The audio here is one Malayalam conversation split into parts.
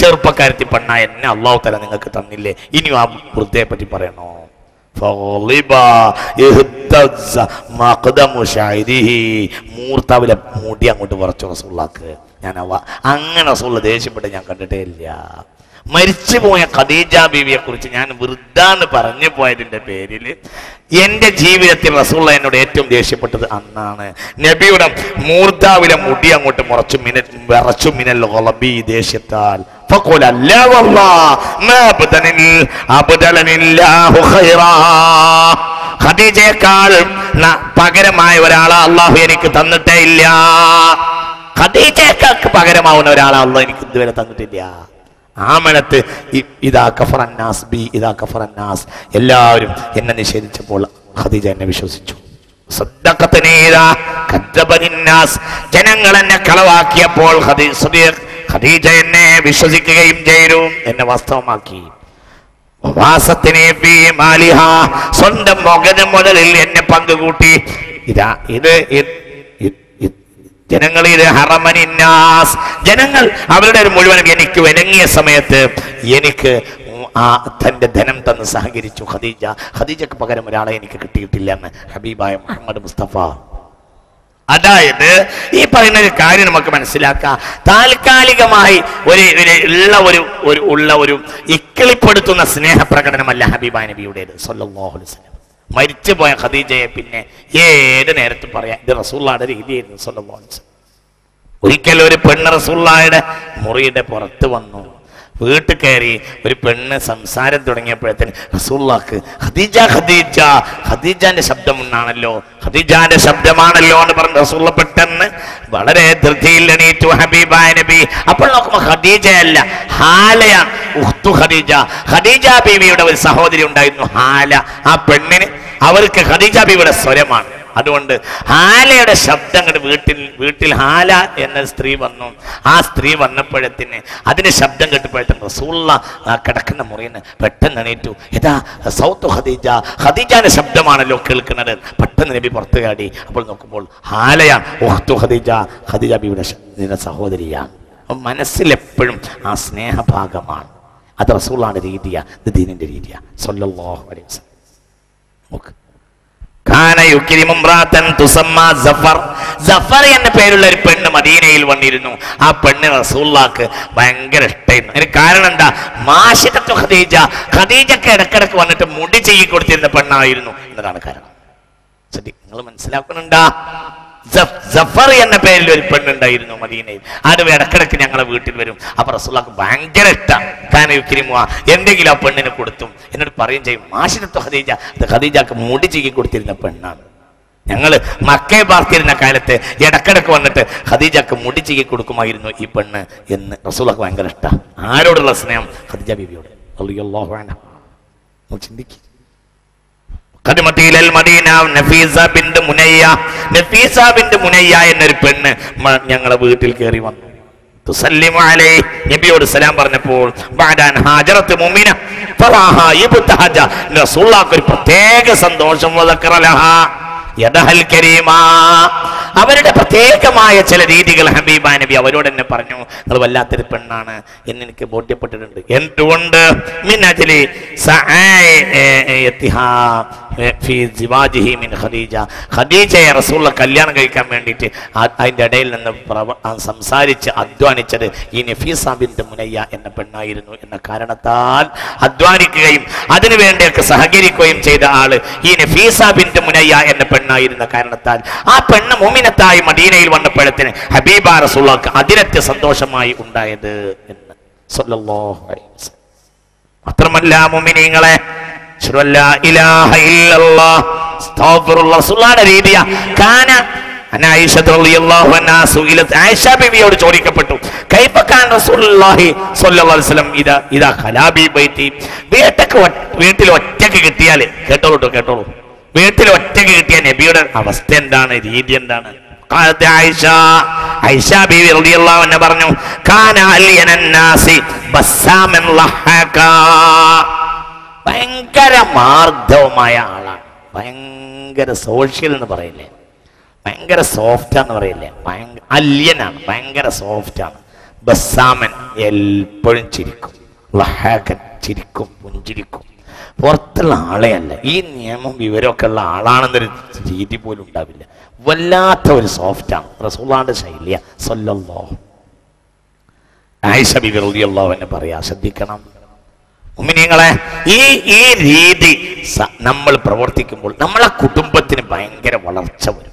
ചെറുപ്പക്കാരത്തി പെണ്ണ എന്നെ അള്ളാഹു തല നിങ്ങൾക്ക് തന്നില്ലേ? ഇനിയും ആ വൃദ്ധയെ പറ്റി പറയണോ. മൂർത്താവിലെ മുടി അങ്ങോട്ട് പറച്ചു റസൂള്ളാക്ക് ഞാൻ അവ അങ്ങനെ റസൂള്ള ദേഷ്യപ്പെട്ട് ഞാൻ കണ്ടിട്ടേ ഇല്ല. മരിച്ചുപോയ ഖദീജ ബീവിയെ കുറിച്ച് ഞാൻ വൃദ്ധാന്ന് പറഞ്ഞു പോയതിന്റെ പേരിൽ എന്റെ ജീവിതത്തിൽ റസൂള്ള എന്നോട് ഏറ്റവും ദേഷ്യപ്പെട്ടത് അന്നാണ്. നബിയുടെ മൂർധാവിലെ മുടി അങ്ങോട്ട് മുറച്ചു മിന വിറച്ചു മിനൽ ഒളബി ദേഷ്യത്താൽ. ഖദീജയേക്കാൾ പകരമായ ഒരാളെ അള്ളാഹു എനിക്ക് തന്നിട്ടേ ഇല്ല. ഖദീജയേക്കാൾക്ക് പകരമാവുന്ന ഒരാളെ അള്ളാഹു എനിക്ക് ഇതുവരെ തന്നിട്ടില്ല. ആമനത്ത് ഇതാ കഫറന്നാസ് ബി ഇതാ കഫറന്നാസ് എല്ലാവരും എന്നെ നിഷേധിച്ചപ്പോൾ ഖദീജ എന്നെ വിശ്വസിച്ചു. ജനങ്ങൾ എന്നെ കളവാക്കിയപ്പോൾ ഖദീജ എന്നെ വിശ്വസിക്കുകയും ചെയ്തു. എന്നെ വാസ്തവമാക്കി. സ്വന്തം മുഖം മുതലിൽ എന്നെ പങ്കുകൂട്ടി. ഇതാ ഇത് ജനങ്ങളിൽ ഹറമനിന്നാസ് ജനങ്ങൾ അവരുടെ ഒരു മുഴുവനും എനിക്ക് വിനങ്ങിയ സമയത്ത് എനിക്ക് ആ തന്റെ ധനം തന്ന് സഹകരിച്ചു. ഖദീജ ഖദീജക്ക് പകരം ഒരാളെ എനിക്ക് കിട്ടിയിട്ടില്ല എന്ന് ഹബീബായ മുഹമ്മദ് മുസ്തഫ. അതായത് ഈ പറയുന്ന ഒരു കാര്യം നമുക്ക് മനസ്സിലാക്കാം. താൽക്കാലികമായി ഒരു ഉള്ള ഒരു ഉള്ള ഒരു ഇക്കിളിപ്പെടുത്തുന്ന സ്നേഹപ്രകടനമല്ല ഹബീബ നബിയുടേത്. വസല്ലം. മരിച്ചുപോയ ഖദീജയെ പിന്നെ ഏത് നേരത്തെ പറയാം. ഇത് റസൂള്ളയുടെ രീതിയായിരുന്നു വസല്ലം ഒരിക്കൽ ഒരു പെണ്ണ് റസൂള്ളയുടെ മുറിയുടെ പുറത്ത് വന്നു. വീട്ടിൽ കയറി ഒരു പെണ്ണ് സംസാരം തുടങ്ങിയപ്പോഴത്തേന് റസൂള്ളാക്ക് ഖദീജ ഖദീജ ഖദീജാന്റെ ശബ്ദം ഉണ്ടാണല്ലോ ഖദീജാന്റെ ശബ്ദമാണല്ലോ എന്ന് പറഞ്ഞ് റസൂള്ള വളരെ ധൃതിയിൽ എണീറ്റു ഹബീബായ നബി. അപ്പോൾ നോക്കുമ്പോൾ ഖദീജയല്ല ഹാലയാണ്. ഉഹ്തു ഖദീജ. ഖദീജ ബീവിയുടെ ഒരു സഹോദരി ഉണ്ടായിരുന്നു ഹാല. ആ പെണ്ണിന് അവർക്ക് ഖദീജ ബീവിയുടെ സ്വരമാണ്. അതുകൊണ്ട് ഹാലയുടെ ശബ്ദം അങ്ങോട്ട് വീട്ടിൽ വീട്ടിൽ ഹാല എന്ന സ്ത്രീ വന്നു. ആ സ്ത്രീ വന്നപ്പോഴത്തിന് അതിന് ശബ്ദം കേട്ടപ്പോഴത്തേന് റസൂള്ള കിടക്കുന്ന നിന്ന് പെട്ടെന്ന് എണീറ്റു. ഇതാ സൗത്ത് ഖദീജ? ഖദീജാന്റെ ശബ്ദമാണല്ലോ കേൾക്കുന്നത്. പെട്ടെന്ന് നബി പുറത്തു ചാടി. അപ്പോൾ നോക്കുമ്പോൾ ഹാലയാണ്. ഉഖ്തു ഖദീജ ഖദീജ ബിയുടെ നിന്റെ സഹോദരിയാണ് മനസ്സിലെപ്പോഴും ആ സ്നേഹഭാഗമാണ്. അത് റസൂള്ളാന്റെ രീതിയാണ് ഇത് ദീനിന്റെ രീതിയാ. സൊല്ലാഹു വസല്ലം. നോക്ക്. സഫർ. എന്ന പേരുള്ള ഒരു പെണ്ണ് മദീനയിൽ വന്നിരുന്നു. ആ പെണ്ണ് റസൂള്ളാക്ക് ഭയങ്കര ഇഷ്ടമായിരുന്നു അതിന് കാരണം എന്താ? മാഷികത്വ ഖദീജ. ഖദീജക്ക് ഇടക്കിടക്ക് വന്നിട്ട് മുടി ചെയ്യി കൊടുത്തിരുന്ന പെണ്ണായിരുന്നു എന്നതാണ് കാരണം. ശരി നിങ്ങൾ മനസ്സിലാക്കുന്നുണ്ടാ? സഫർ എന്ന പേരിൽ ഒരു പെണ്ണുണ്ടായിരുന്നു മദീനയിൽ. ആരും ഇടക്കിടക്ക് ഞങ്ങളെ വീട്ടിൽ വരും. അപ്പൊ റസൂള്ളക്ക് ഭയങ്കര ഇഷ്ടം. കാനയുക്കിരിമുക എന്തെങ്കിലും ആ പെണ്ണിന് കൊടുത്തും. എന്നോട് പറയും ചെയ്യും. മാഷിനത്ത് ഖദീജ അത് ഖദീജക്ക് മുടി ചീകി കൊടുത്തിരുന്ന പെണ്ണാണ്. ഞങ്ങൾ മക്കയെ പാർത്തിരുന്ന കാലത്ത് ഇടക്കിടക്ക് വന്നിട്ട് ഖദീജക്ക് മുടി ചീകി കൊടുക്കുമായിരുന്നു ഈ പെണ്ണ് എന്ന് റസൂള്ളക്ക് ഭയങ്കര ഇഷ്ടം. ആരോടുള്ള സ്നേഹം? ഖദീജ ബീവിയോട്. റളിയല്ലാഹു എന്നൊരു പെണ്ണ് ഞങ്ങളെ വീട്ടിൽ കയറി വന്നു. നബിയോട് സലാം പറഞ്ഞപ്പോൾ ഒരു പ്രത്യേക സന്തോഷം അവരുടെ പ്രത്യേകമായ ചില രീതികൾ ഹബീബ നബി അവരോട് എന്നെ പറഞ്ഞു. നിങ്ങൾ വല്ലാത്തൊരു പെണ്ണാണ് എന്ന് എനിക്ക് ബോധ്യപ്പെട്ടിട്ടുണ്ട്. എന്തുകൊണ്ട്? ഖദീജ ഖദീജയെ റസൂള്ള കല്യാണം കഴിക്കാൻ വേണ്ടിയിട്ട് അതിന്റെ ഇടയിൽ നിന്ന് സംസാരിച്ച് അധ്വാനിച്ചത് ഈ നഫീസ ബിന്ത് മുനയ്യ എന്ന പെണ്ണായിരുന്നു എന്ന കാരണത്താൽ അധ്വാനിക്കുകയും അതിനു വേണ്ടിയൊക്കെ സഹകരിക്കുകയും ചെയ്ത ആൾ ഈ നഫീസ ബിന്ത് മുനയ്യ എന്ന പെണ്ണായിരുന്ന കാരണത്താൽ ആ പെണ്ണ് മുമിനത്തായി മദീനയിൽ വന്നപ്പോഴത്തിന് ഹബീബ റസൂള്ളക്ക് അതിരറ്റ് സന്തോഷമായി ഉണ്ടായത് എന്ന് സല്ലല്ലാഹു അലൈഹി വസല്ലം. മാത്രമല്ല മുമിനീങ്ങളെ രീതിയാ കാന ബീവിയോട് ചോദിക്കപ്പെട്ടു. വീട്ടിൽ ഒറ്റയ്ക്ക് കിട്ടിയാൽ കേട്ടോളൂ കേട്ടോളൂ. വീട്ടിൽ ഒറ്റയ്ക്ക് കിട്ടിയ നബിയുടെ അവസ്ഥ എന്താണ്? രീതി എന്താണ്? പറഞ്ഞു ഭയങ്കര മാർദ്ദവമായ ആളാണ്. ഭയങ്കര സോഷ്യൽ എന്ന് പറയില്ലേ? ഭയങ്കര സോഫ്റ്റ് ആണെന്ന് പറയില്ലേ? ഭയങ്കര അല്യനാണ് ഭയങ്കര സോഫ്റ്റ് ആണ്. ബസ്സാമൻ എപ്പോഴും ചിരിക്കും. ലഹാകൻ ചിരിക്കും പുഞ്ചിരിക്കും. പുറത്തുള്ള ആളെ അല്ല. ഈ നിയമം വിവരമൊക്കെ ഉള്ള ആളാണെന്നൊരു രീതി പോലും ഉണ്ടാവില്ല. വല്ലാത്ത ഒരു സോഫ്റ്റാണ് റസൂലാന്റെ ശൈലിയ. സൊല്ലല്ലോ ആയിഷ ബിബി റളിയല്ലാഹു അൻഹ പറയാ ശ്രദ്ധിക്കണം. ഉമ്മിനിങ്ങളെ ഈ ഈ രീതി നമ്മൾ പ്രവർത്തിക്കുമ്പോൾ നമ്മളെ കുടുംബത്തിന് ഭയങ്കര വളർച്ച വരും.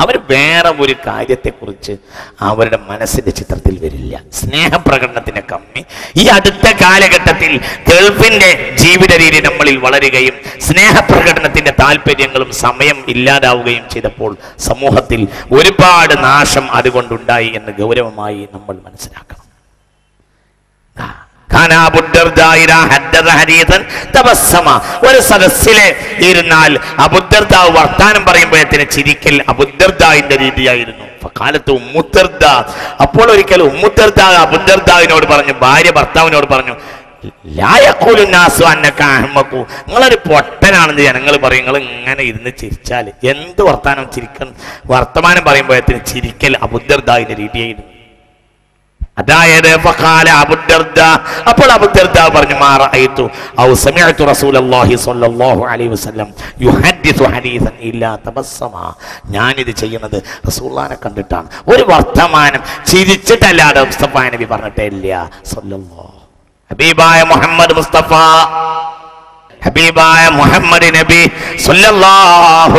അവർ വേറെ ഒരു കാര്യത്തെക്കുറിച്ച് അവരുടെ മനസ്സിന്റെ ചിത്രത്തിൽ വരില്ല. സ്നേഹപ്രകടനത്തിന് കമ്മി. ഈ അടുത്ത കാലഘട്ടത്തിൽ ഗൾഫിന്റെ ജീവിത രീതി നമ്മളിൽ വളരുകയും സ്നേഹപ്രകടനത്തിന്റെ താല്പര്യങ്ങളും സമയം ഇല്ലാതാവുകയും ചെയ്തപ്പോൾ സമൂഹത്തിൽ ഒരുപാട് നാശം അതുകൊണ്ടുണ്ടായി എന്ന് ഗൗരവമായി നമ്മൾ മനസ്സിലാക്കണം. ഒരു സദസ്സിലെ ഇരുന്നാൽ അബുദ്ദർദാവ് വർത്താനം പറയുമ്പോഴത്തിന് ചിരിക്കൽ അബുദ്ദർദാവിന്റെ രീതിയായിരുന്നു. കാലത്ത് ഉമ്മുത്തർദ അപ്പോൾ ഒരിക്കൽ ഉമ്മുത്തർദ അബുദ്ദർദാവിനോട് പറഞ്ഞു ഭാര്യ ഭർത്താവിനോട് പറഞ്ഞു നിങ്ങളൊരു പൊട്ടനാണെന്ന് ജനങ്ങൾ പറയും. നിങ്ങൾ ഇങ്ങനെ ഇരുന്ന് ചിരിച്ചാൽ എന്ത് വർത്താനം ചിരിക്കണം വർത്തമാനം പറയുമ്പോഴത്തിന് ചിരിക്കൽ അബുദ്ധർദാവിന്റെ രീതിയായിരുന്നു. അതായത് അപ്പോൾ അബുദർദ പറഞ്ഞു ഹദീസൻ ഇല്ലാ ഇത് ചെയ്യുന്നത് റസൂല്ലാനെ കണ്ടിട്ടാണ്. ഒരു വർത്തമാനം ചിരിച്ചിട്ടല്ലാതെ മുസ്തഫ നബി പറഞ്ഞിട്ടേ ഹബീബായ മുഹമ്മദ് മുസ്തഫ. ഹബീബായ നബി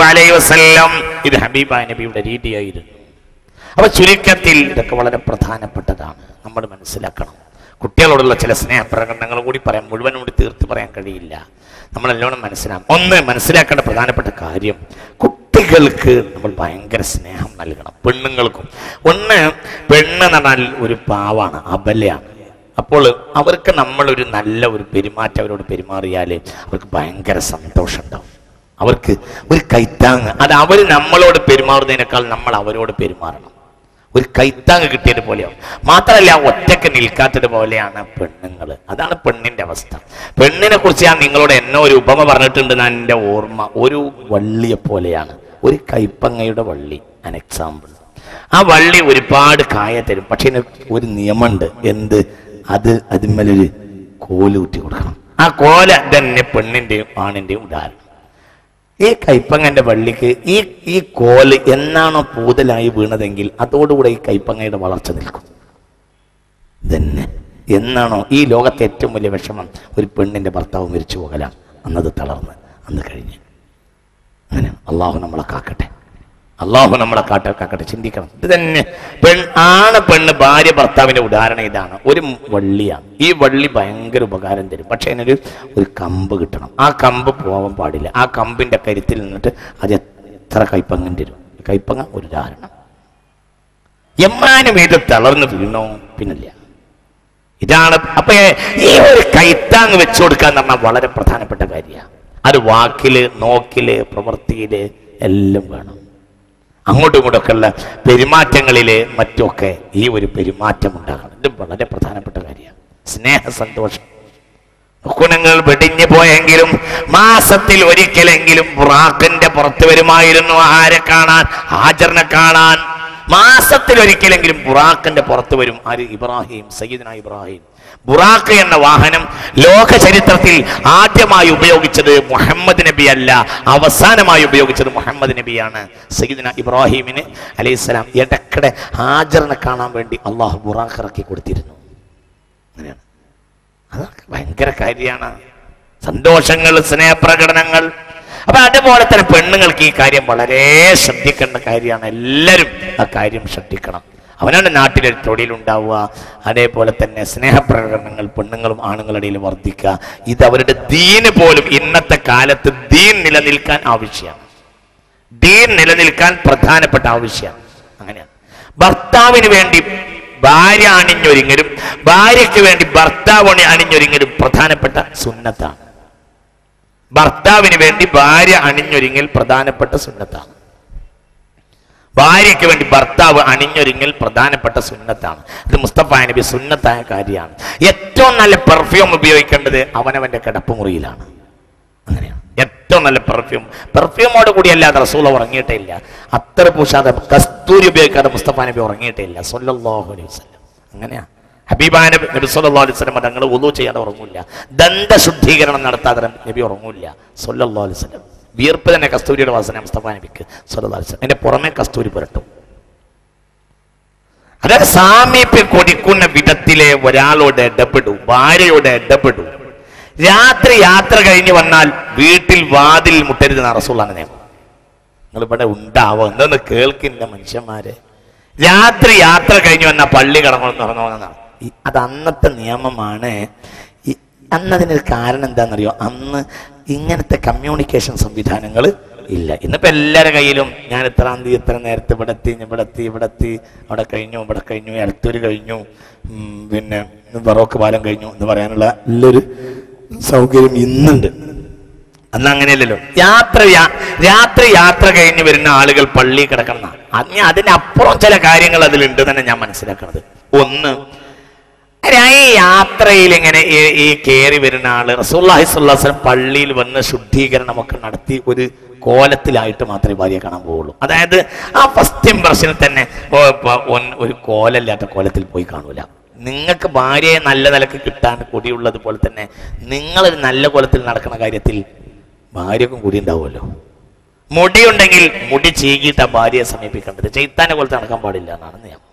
അലൈഹി വസല്ലം. ഇത് ഹബീബായ നബിയുടെ രീതിയായിരുന്നു. അപ്പൊ ചുരുക്കത്തിൽ ഇതൊക്കെ വളരെ പ്രധാനപ്പെട്ടതാണ്. നമ്മൾ മനസ്സിലാക്കണം. കുട്ടികളോടുള്ള ചില സ്നേഹപ്രകടനങ്ങൾ കൂടി പറയാം. മുഴുവനും കൂടി തീർത്ത് പറയാൻ കഴിയില്ല. നമ്മൾ നല്ലോണം മനസ്സിലാക്കും ഒന്ന് മനസ്സിലാക്കേണ്ട പ്രധാനപ്പെട്ട കാര്യം കുട്ടികൾക്ക് നമ്മൾ ഭയങ്കര സ്നേഹം നൽകണം. പെണ്ണുങ്ങൾക്കും. ഒന്ന് പെണ്ണ് എന്ന് പറഞ്ഞാൽ ഒരു പാവാണ് അബലയാണ്. അപ്പോൾ അവർക്ക് നമ്മളൊരു നല്ല ഒരു പെരുമാറ്റം അവരോട് പെരുമാറിയാൽ അവർക്ക് ഭയങ്കര സന്തോഷം ഉണ്ടാവും. അവർക്ക് ഒരു കൈത്താങ് അത് അവർ നമ്മളോട് പെരുമാറുന്നതിനേക്കാൾ നമ്മൾ അവരോട് പെരുമാറണം. ഒരു കൈത്താങ് കിട്ടിയത് പോലെയാവും. മാത്രമല്ല ഒറ്റയ്ക്ക് നിൽക്കാത്തത് പോലെയാണ് പെണ്ണുങ്ങൾ അതാണ് പെണ്ണിന്റെ അവസ്ഥ. പെണ്ണിനെ കുറിച്ച് ഞാൻ നിങ്ങളോട് എന്നോ ഒരു ഉപമ പറഞ്ഞിട്ടുണ്ട് ഞാൻ എന്റെ ഓർമ്മ. ഒരു വള്ളിയെ പോലെയാണ്. ഒരു കൈപ്പങ്ങയുടെ വള്ളി അൻ എക്സാമ്പിൾ ആ വള്ളി ഒരുപാട് കായ തരും. പക്ഷെ ഒരു നിയമമുണ്ട്. എന്ത്? അത് അതിന്മേലൊരു കോൽ കുത്തി കൊടുക്കണം. ആ കോല തന്നെ പെണ്ണിന്റെയും ആണിന്റെയും ഉദാഹരണം. ഈ കൈപ്പങ്ങന്റെ വള്ളിക്ക് ഈ ഈ കോൽ എന്നാണോ പൂതലായി വീണതെങ്കിൽ അതോടുകൂടെ ഈ കൈപ്പങ്ങയുടെ വളർച്ച നിൽക്കും. തന്നെ എന്നാണോ ഈ ലോകത്തെ ഏറ്റവും വലിയ വിഷമം? ഒരു പെണ്ണിന്റെ ഭർത്താവ് മരിച്ചു പോകലാണ് അന്നത് തളർന്ന്. അന്ന് കഴിഞ്ഞ്. അങ്ങനെ. അള്ളാഹു നമ്മളെ കാക്കട്ടെ. അള്ളാഹു നമ്മളെ കാട്ട കാക്കട്ടെ ചിന്തിക്കണം. ഇത് തന്നെ. പെൺ ആണ് പെണ്ണ് ഭാര്യ ഭർത്താവിന്റെ ഉദാഹരണം ഇതാണ്. ഒരു വള്ളിയാണ്. ഈ വള്ളി ഭയങ്കര ഉപകാരം തരും. പക്ഷെ അതിനൊരു ഒരു കമ്പ് കിട്ടണം. ആ കമ്പ് പോവാൻ പാടില്ല. ആ കമ്പിന്റെ കരുത്തിൽ നിന്നിട്ട് അത് എത്ര കൈപ്പങ്ങൻ തരും? കൈപ്പങ്ങ ഒരു ഉദാഹരണം. എമ്മാനും ഇത് തളർന്ന് വീണോ? പിന്നില്ല. ഇതാണ് അപ്പൊ ഈ ഒരു കൈത്താങ് വെച്ചു എന്ന് പറഞ്ഞാൽ വളരെ പ്രധാനപ്പെട്ട കാര്യമാണ്. അത് വാക്കിൽ നോക്കിൽ പ്രവൃത്തിയിൽ എല്ലാം വേണം. അങ്ങോട്ടും ഇങ്ങോട്ടൊക്കെ ഉള്ള പെരുമാറ്റങ്ങളിൽ മറ്റൊക്കെ ഈ ഒരു പെരുമാറ്റം ഉണ്ടാകണം ഇതും വളരെ പ്രധാനപ്പെട്ട കാര്യമാണ്. സ്നേഹ സന്തോഷം ഗുണങ്ങൾ വെടിഞ്ഞു പോയെങ്കിലും മാസത്തിൽ ഒരിക്കലെങ്കിലും ബുറാഖിന്റെ പുറത്ത് വരുമായിരുന്നു. ആരെ കാണാൻ? ഹാജറിനെ കാണാൻ. മാസത്തിൽ ഒരിക്കലെങ്കിലും ബുറാഖിന്റെ പുറത്ത് വരും. ആര്? ഇബ്രാഹിം സയ്യിദ്ന ഇബ്രാഹിം. ബുറാഖ് എന്ന വാഹനം ലോക ചരിത്രത്തിൽ ആദ്യമായി ഉപയോഗിച്ചത് മുഹമ്മദ് നബി അല്ല അവസാനമായി ഉപയോഗിച്ചത് മുഹമ്മദ് നബിയാണ്. സയ്യിദ്ന ഇബ്രാഹിമിന് അലൈഹിസ്സലാം ഇടക്കിടെ ഹാജറിനെ കാണാൻ വേണ്ടി അള്ളാഹു ബുറാഖ് ഇറക്കി കൊടുത്തിരുന്നു. അങ്ങനെയാണ്. അതൊക്കെ ഭയങ്കര കാര്യമാണ്. സന്തോഷങ്ങൾ സ്നേഹപ്രകടനങ്ങൾ. അപ്പൊ അതുപോലെ തന്നെ പെണ്ണുങ്ങൾക്ക് ഈ കാര്യം വളരെ ശ്രദ്ധിക്കേണ്ട കാര്യമാണ്. എല്ലാവരും ആ കാര്യം ശ്രദ്ധിക്കണം. അവനവന്റെ നാട്ടിലെ തൊഴിലുണ്ടാവുക. അതേപോലെ തന്നെ സ്നേഹപ്രകടനങ്ങൾ പെണ്ണുങ്ങളും ആണുങ്ങളുടെ ഇടയിൽ വർദ്ധിക്കുക. ഇത് അവരുടെ ദീന് പോലും ഇന്നത്തെ കാലത്ത് ദീൻ നിലനിൽക്കാൻ ആവശ്യമാണ്. ദീൻ നിലനിൽക്കാൻ പ്രധാനപ്പെട്ട ആവശ്യമാണ്. അങ്ങനെയാണ്. ഭർത്താവിന് വേണ്ടി ഭാര്യ അണിഞ്ഞൊരുങ്ങലും ഭാര്യയ്ക്ക് വേണ്ടി ഭർത്താവ് അണി അണിഞ്ഞൊരുങ്ങലും പ്രധാനപ്പെട്ട സുന്നത്താണ്. ഭർത്താവിന് വേണ്ടി ഭാര്യ അണിഞ്ഞൊരുങ്ങൽ പ്രധാനപ്പെട്ട സുന്നത്താണ്. ഭാര്യയ്ക്ക് വേണ്ടി ഭർത്താവ് അണിഞ്ഞൊരുങ്ങൽ പ്രധാനപ്പെട്ട സുന്നത്താണ്. ഇത് മുസ്തഫ നബി സുന്നത്തായ കാര്യമാണ്. ഏറ്റവും നല്ല പെർഫ്യൂം ഉപയോഗിക്കേണ്ടത് അവനവന്റെ കിടപ്പുമുറിയിലാണ്. അങ്ങനെയാണ്. ഏറ്റവും നല്ല പെർഫ്യൂം പെർഫ്യൂമോട് കൂടിയല്ലാതെ റസൂൽ ഉറങ്ങിയിട്ടേ ഇല്ല അത്ര പൂശാതെ കസ്തൂരി ഉപയോഗിക്കാതെ മുസ്തഫ നബി ഉറങ്ങിയിട്ടേ ഇല്ല സല്ലല്ലാഹു അലൈഹി വസല്ലം. അങ്ങനെയാ. ഹബീബാ നബി സല്ലല്ലാഹു അലൈഹി വസല്ലം തങ്ങൾ ഒന്നു ചെയ്യാതെ ഉറങ്ങൂല ദന്ത ശുദ്ധീകരണം നടത്താതെ നബി ഉറങ്ങൂല സൊല്ലാ അലൈഹി വസല്ലം. വിയർപ്പ് തന്നെ കസ്തൂരിയുടെ വാസന മുസ്തഫ നബിക്ക് സല്ലല്ലാഹു അലൈഹി വസല്ലം. അതിന്റെ പുറമെ കസ്തൂരി പുരട്ടും. അതായത് സാമീപ്യം കൊടിക്കുന്ന വിധത്തിലെ ഒരാളോട് ഇടപെടൂ ഭാര്യയോട് ഇടപെടൂ. രാത്രി യാത്ര കഴിഞ്ഞ് വന്നാൽ വീട്ടിൽ വാതിൽ മുട്ടരുത് റസൂള്ളാണ് നിയമം. നിങ്ങൾ ഇവിടെ ഉണ്ടാവോ? എന്തെന്ന് കേൾക്കില്ല മനുഷ്യന്മാരെ. രാത്രി യാത്ര കഴിഞ്ഞ് വന്നാൽ പള്ളി കടന്നു പറഞ്ഞതാണ് അത് അന്നത്തെ നിയമമാണ്. അന്നതിനൊരു കാരണം എന്താണെന്നറിയോ? അന്ന് ഇങ്ങനത്തെ കമ്മ്യൂണിക്കേഷൻ സംവിധാനങ്ങൾ ഇല്ല. ഇന്നിപ്പോൾ എല്ലാവരുടെ കയ്യിലും ഞാൻ ഇത്രാം തീയതി ഇത്ര നേരത്തെ ഇവിടെ എത്തി ഇവിടെ എത്തി ഇവിടെ എത്തി അവിടെ കഴിഞ്ഞു ഇവിടെ കഴിഞ്ഞു എലത്തൂര് കഴിഞ്ഞു പിന്നെ ബറോക്ക് പാലം കഴിഞ്ഞു എന്ന് പറയാനുള്ള നല്ലൊരു സൗകര്യം ഇന്നുണ്ട്. അന്ന് അങ്ങനെയല്ലല്ലോ. യാത്ര രാത്രി യാത്ര കഴിഞ്ഞ് വരുന്ന ആളുകൾ പള്ളി കിടക്കണം അതിന് അതിനപ്പുറം ചില കാര്യങ്ങൾ അതിലുണ്ട് തന്നെ ഞാൻ മനസ്സിലാക്കണത്. ഒന്ന് ഈ യാത്രയിൽ ഇങ്ങനെ ഈ- കയറി വരുന്ന ആൾ റസൂല്ലാഹി സ്വല്ലാസ്ലം പള്ളിയിൽ വന്ന് ശുദ്ധീകരണമൊക്കെ നടത്തി ഒരു കോലത്തിലായിട്ട് മാത്രമേ ഭാര്യയെ കാണാൻ പോവുള്ളൂ. അതായത് ആ ഫസ്റ്റ് ഇംപ്രഷനിൽ തന്നെ ഒരു കോലല്ലാത്ത കോലത്തിൽ പോയി കാണൂല. നിങ്ങൾക്ക് ഭാര്യയെ നല്ല നിലയ്ക്ക് കിട്ടാൻ കൂടിയുള്ളത് പോലെ തന്നെ നിങ്ങളൊരു നല്ല കോലത്തിൽ നടക്കുന്ന കാര്യത്തിൽ ഭാര്യക്കും കൂടി ഉണ്ടാവുമല്ലോ. മുടിയുണ്ടെങ്കിൽ മുടി ചീകിയിട്ട് ആ ഭാര്യയെ സമീപിക്കേണ്ടത്. ചെയ്ത്താനെ കോലത്ത് നടക്കാൻ പാടില്ല എന്നാണ് നിയമം.